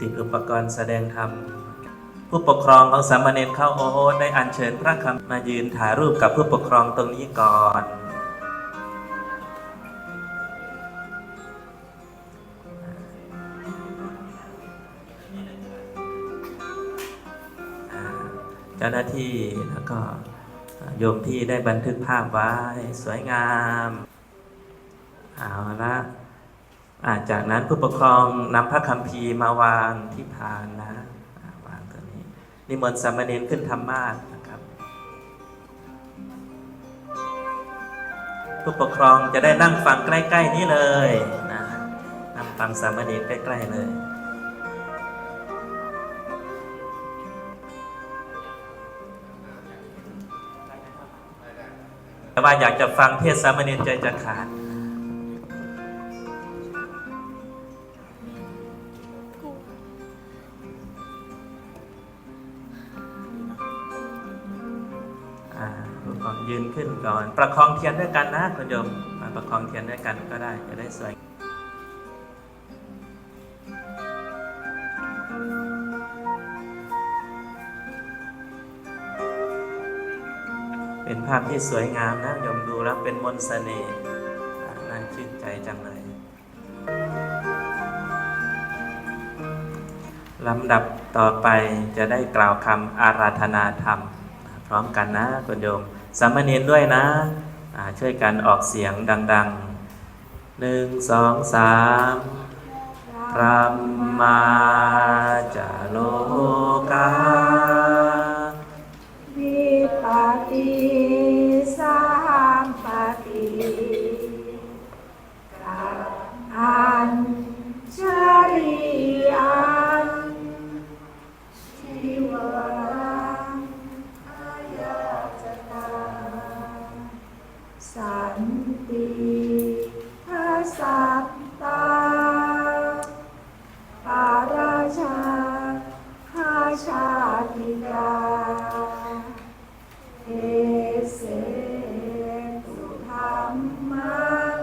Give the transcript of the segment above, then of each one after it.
ติดอุปกรณ์แสดงธรรม ผู้ปกครองของสามเณรเข้าโอโอได้อัญเชิญพระคำมายืนถ่ายรูปกับผู้ปกครองตรงนี้ก่อน เจ้าหน้าที่แล้วก็โยมที่ได้บันทึกภาพไว้สวยงาม เอาละ อาจากนั้นผู้ปกครองนำพระคัมภีร์มาวางที่พานนะวางตัวนี้นิมนต์สามเณรขึ้นธรรมาสน์นะครับ ผู้ปกครองจะได้นั่งฟังใกล้ ๆ นี้เลยนะนั่งฟังสามเณรใกล้ ๆ เลยแต่ว่าอยากจะฟังเทศสามเณรใจจะขาด องยืนขึ้นก่อน ประคองเทียนด้วยกันนะคุณโยมมาประคองเทียนด้วยกันก็ได้จะได้สวยเป็นภาพที่สวยงามนะโยมดูแล้วเป็นมนต์เสน่ห์น่าชื่นใจจังเลยลำดับต่อไปจะได้กล่าวคำอาราธนาธรรม พร้อมกันนะคุณโยม สามเณรด้วยนะอ่าช่วยกันออกเสียงดังๆหนึ่งสองสามพระมา นติทัสสัตตาปาราชาหาชาติกาเอเสตุธรรมัง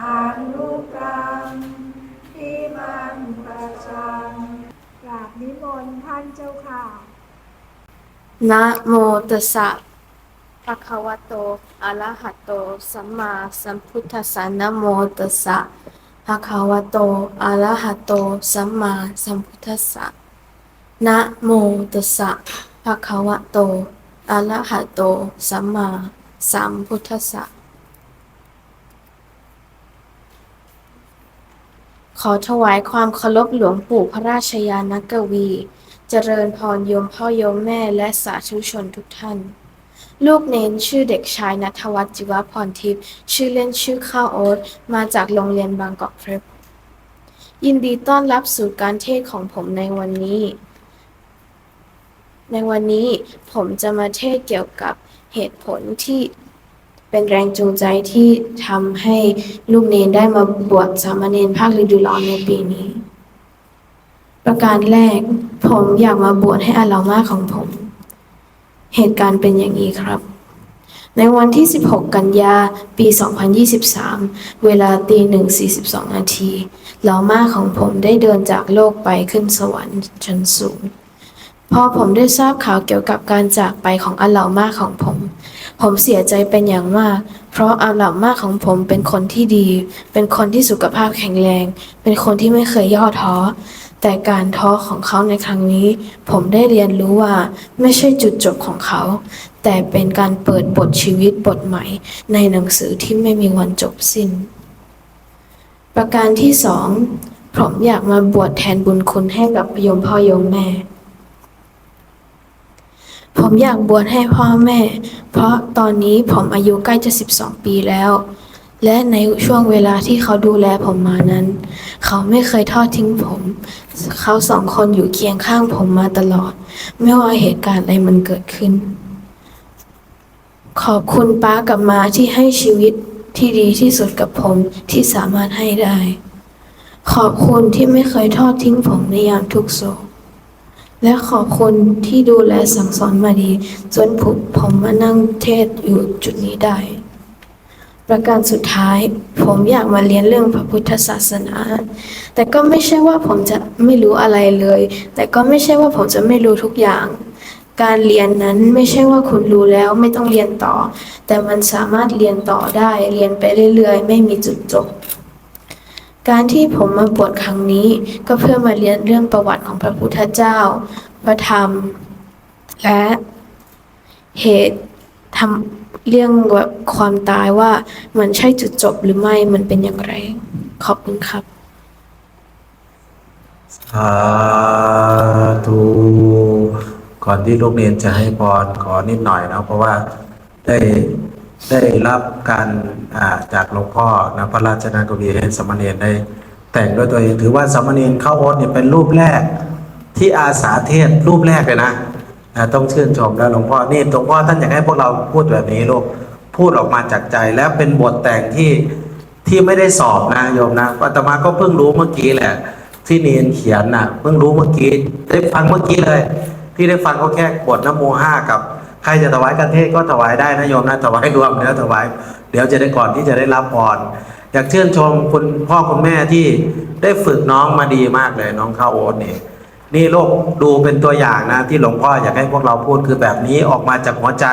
อนุกรรมที่มันประชันกราบนิมนต์ท่านเจ้าค่ะนะโมตัสสะ ภะคะวะโต อะระหะโต สัมมาสัมพุทธัสสะนะโมตัสสะภะคะวะโต อะระหะโต สัมมาสัมพุทธัสสะนะโมตัสสะภะคะวะโต อะระหะโต สัมมาสัมพุทธัสสะขอถวายความเคารพหลวงปู่พระราชยานกวี เจริญพรโยมพ่อโยมแม่และสาธุชนทุกท่าน ลูกเน้นชื่อเด็กชายนัทวัฒน์จิวพรทิพย์ชื่อเล่นชื่อข้าวโอ๊ตมาจากโรงเรียนบางกอกเพรพยินดีต้อนรับสู่การเทศของผมในวันนี้ ในวันนี้ผมจะมาเทศเกี่ยวกับเหตุผลที่เป็นแรงจูงใจที่ทำให้ลูกเนนได้มาบวชสามเณรภาคฤดูร้อนในปีนี้ ประการแรกผมอยากมาบวชให้อาลามาของผม เหตุการณ์เป็นอย่างนี้ครับ ในวันที่ 16 กันยา ปี 2023 เวลาตีหนึ่ง42 นาทีเหล่ามาของผมได้เดินจากโลกไปขึ้นสวรรค์ชั้นสูง พอผมได้ทราบข่าวเกี่ยวกับการจากไปของอาเหล่ามาของผม ผมเสียใจเป็นอย่างมาก เพราะอาเหล่ามาของผมเป็นคนที่ดี เป็นคนที่สุขภาพแข็งแรง เป็นคนที่ไม่เคยย่อท้อ แต่การท้อของเขาในครั้งนี้ ผมได้เรียนรู้ว่าไม่ใช่จุดจบของเขา แต่เป็นการเปิดบทชีวิตบทใหม่ ในหนังสือที่ไม่มีวันจบสิ้น ประการที่สองผมอยากมาบวชแทนบุญคุณให้กับโยมพ่อโยมแม่ ผมอยากบวชให้พ่อแม่ เพราะตอนนี้ผมอายุใกล้จะ 12 ปีแล้ว และในช่วงเวลาที่เขาดูแลผมมานั้น เขาไม่เคยทอดทิ้งผม เขาสองคนอยู่เคียงข้างผมมาตลอด ไม่ว่าเหตุการณ์อะไรมันเกิดขึ้น ขอบคุณป้ากับมาที่ให้ชีวิตที่ดีที่สุดกับผมที่สามารถให้ได้ ขอบคุณที่ไม่เคยทอดทิ้งผมในยามทุกโศก และขอบคุณที่ดูแลสั่งสอนมาดี จนผมผมมานั่งเทศอยู่จุดนี้ได้ ประการสุดท้าย ผมอยากมาเรียนเรื่องพระพุทธศาสนา แต่ก็ไม่ใช่ว่าผมจะไม่รู้อะไรเลย แต่ก็ไม่ใช่ว่าผมจะไม่รู้ทุกอย่าง การเรียนนั้นไม่ใช่ว่าคุณรู้แล้วไม่ต้องเรียนต่อ แต่มันสามารถเรียนต่อได้เรียนไปเรื่อยๆ ไม่มีจุดจบการที่ผมมาบวชครั้งนี้ก็เพื่อมาเรียนเรื่องประวัติของพระพุทธเจ้า พระธรรม และเหตุ ทำเรื่องแบบความตายว่ามันใช่จุดจบหรือไม่มันเป็นอย่างไร ขอบคุณครับสาธุก่อนที่ลูกเรียนจะให้พรขอนิดหน่อยนะเพราะว่าได้ได้รับการอ่าจากหลวงพ่อนะพระราชนากวีให้สามเณรได้แต่งด้วยตัวเองถือว่าสามเณรเข้าโอ๊ตเนี่ยเป็นรูปแรกที่อาสาเทศรูปแรกเลยนะ ต้องชื่นชมแล้วหลวงพ่อนี่หลวงพ่อท่านอยากให้พวกเราพูดแบบนี้ลูกพูดออกมาจากใจแล้วเป็นบทแต่งที่ที่ไม่ได้สอบนะโยมนะอาตมาก็เพิ่งรู้เมื่อกี้แหละ ที่เนียนเขียนน่ะเพิ่งรู้เมื่อกี้ได้ฟังเมื่อกี้เลย ที่ได้ฟังก็แค่บทนโมห้ากับ ใครจะถวายกันเทศก็ถวายได้นะโยมนะถวายรวมแล้วถวาย เดี๋ยวจะได้ก่อนที่จะได้รับพรอยากเชื่นชมคุณพ่อคุณแม่ที่ได้ฝึกน้องมาดีมากเลยน้องข้าวโอ๊ตเนี่ย นี่โลกดูเป็นตัวอย่างนะ ที่หลวงพ่ออยากให้พวกเราพูดคือแบบนี้ออกมาจากหัวใจ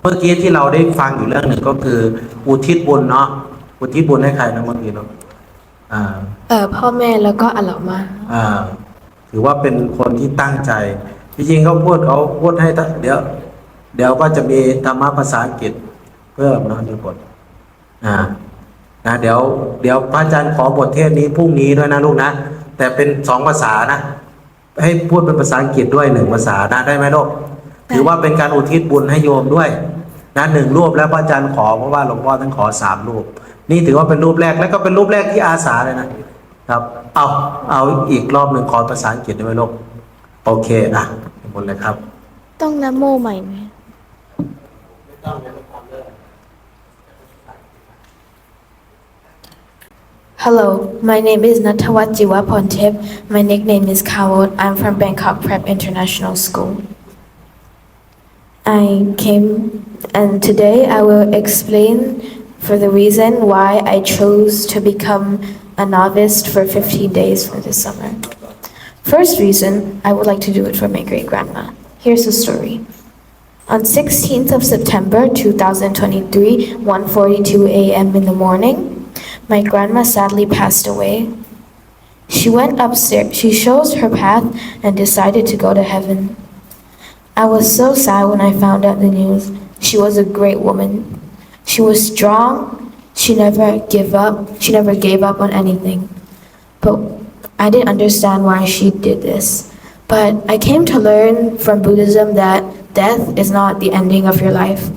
เมื่อกี้ที่เราได้ฟังอยู่เรื่องหนึ่งก็คือ อุทิศบุญเนาะอุทิศบุญให้ใครนะเมื่อกี้เนาะอ่าเอ่อพ่อแม่แล้วก็อัลลอฮ์มาอ่า ถือว่าเป็นคนที่ตั้งใจจริงๆเขาพูดเขาพูดให้ตั้งเดี๋ยวเดี๋ยวก็จะมีธรรมะภาษาอังกฤษเพิ่มนะในบทอ่านะเดี๋ยวเดี๋ยวพระอาจารย์ขอบทเทศนี้พรุ่งนี้ด้วยนะลูกนะ แต่เป็นสองภาษานะ ให้พูดเป็นภาษาอังกฤษด้วยหนึ่งภาษานะได้ไหมลูกถือว่าเป็นการอุทิศบุญให้โยมด้วยนะหนึ่งรูปแล้วพระอาจารย์ขอเพราะว่าหลวงพ่อท่านขอสามรูป นี่ถือว่าเป็นรูปแรกแล้วก็เป็นรูปแรกที่อาสาเลยนะครับ เอาเอาอีกรอบหนึ่งขอภาษาอังกฤษได้ไหมลูกโอเคอะหมดเลยครับ ต้องนะโมใหม่ไหม Hello, my name is Natawat Pontip. My nickname is Kawot. I'm from Bangkok Prep International School. I came and today I will explain for the reason why I chose to become a novice for 15 days for this summer. First reason, I would like to do it for my great grandma. Here's the story. On 16th of September 2023, 1:42 a.m. in the morning, my grandma sadly passed away. She went upstairs, she chose her path and decided to go to heaven. I was so sad when I found out the news. She was a great woman. She was strong. She never give up. She never gave up on anything. But I didn't understand why she did this. But I came to learn from Buddhism that death is not the ending of your life,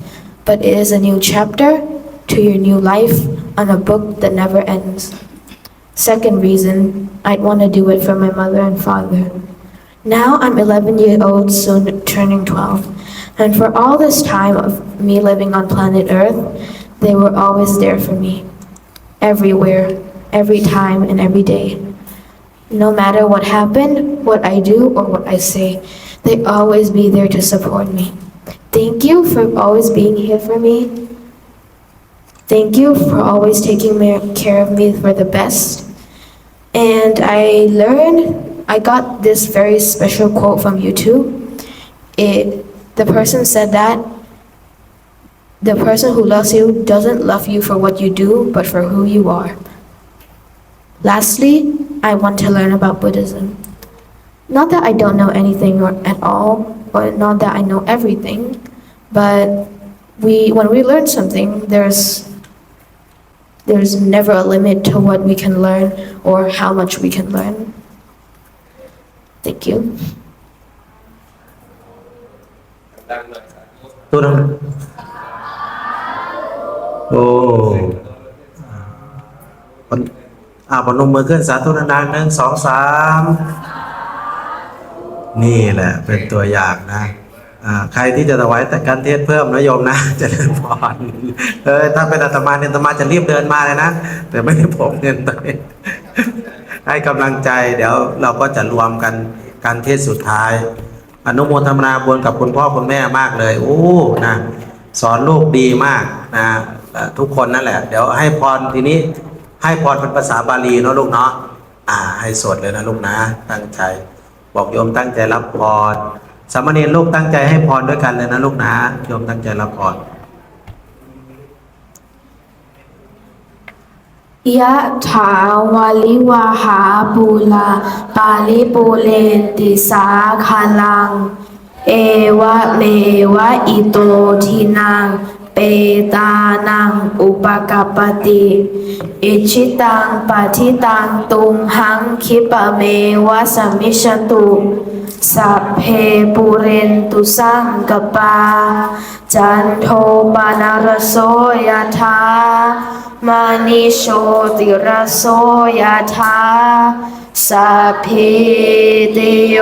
but it is a new chapter to your new life on a book that never ends. Second reason, I'd want to do it for my mother and father. Now I'm 11 years old, soon turning 12. And for all this time of me living on planet Earth, they were always there for me. Everywhere, every time, and every day. No matter what happened, what I do, or what I say, they always be there to support me. Thank you for always being here for me. Thank you for always taking care of me for the best. And I learned, I got this very special quote from YouTube. It, the person said that the person who loves you doesn't love you for what you do, but for who you are. Lastly, I want to learn about Buddhism. Not that I don't know anything or, at all, or not that I know everything, but we, when we learn something, there's there's never a limit to what we can learn or how much we can learn. Thank you. ตัวนั้นโอ้อ่าปนมมือขึ้นสาธุดังๆหนึ่งสองสามนี่แหละ เป็นตัวอย่างนะ ใครที่จะถวายแต่การเทศเพิ่มนะโยมนะจะเดินพรเออถ้าเป็นอาตมาเนี่ยอาตมาจะรีบเดินมาเลยนะแต่ไม่ได้พกเงินไปให้กำลังใจเดี๋ยวเราก็จะรวมกันการเทศสุดท้าย อนุโมทนาบุญกับคุณพ่อคุณแม่มากเลยโอ้นะสอนลูกดีมากนะทุกคนนั่นแหละ เดี๋ยวให้พรทีนี้ให้พรเป็นภาษาบาลีเนาะลูกเนาะอ่า ให้สวดเลยนะลูกนะ ตั้งใจ บอกโยมตั้งใจรับพร สามเณรลูกตั้งใจให้พรด้วยกันเลยนะลูกนะโยมตั้งใจรับพรยะถาวาลิวาหาปูลาปาลิปูเลนติสาคาลัง เอวะเมวะอิโตทินังเปตานังอุปกปปติอิชิตังปฏิตังตุมหังคิปะเมวะสมมิชตุ สัพเพปุเรนตุสังกปา จันโทปนารโสยธามานิโชติรโสยธา สัพพิติโย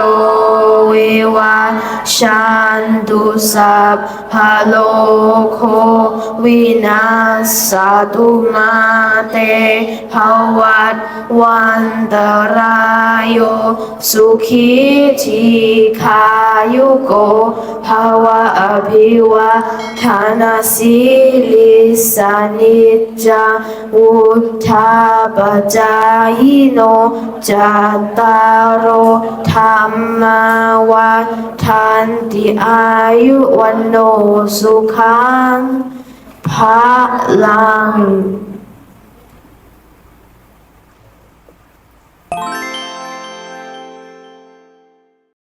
วิวัชชันตุสัพพะโลโควินาสตุมาเตภวัตวันตรายโยสุขีทีขายุโกภาวะอภิวาทานาสิลิสานิจจาวุธาปจายโนจัตัตารโรธรรมวัทันติอายุวันโนสุขังพระลัง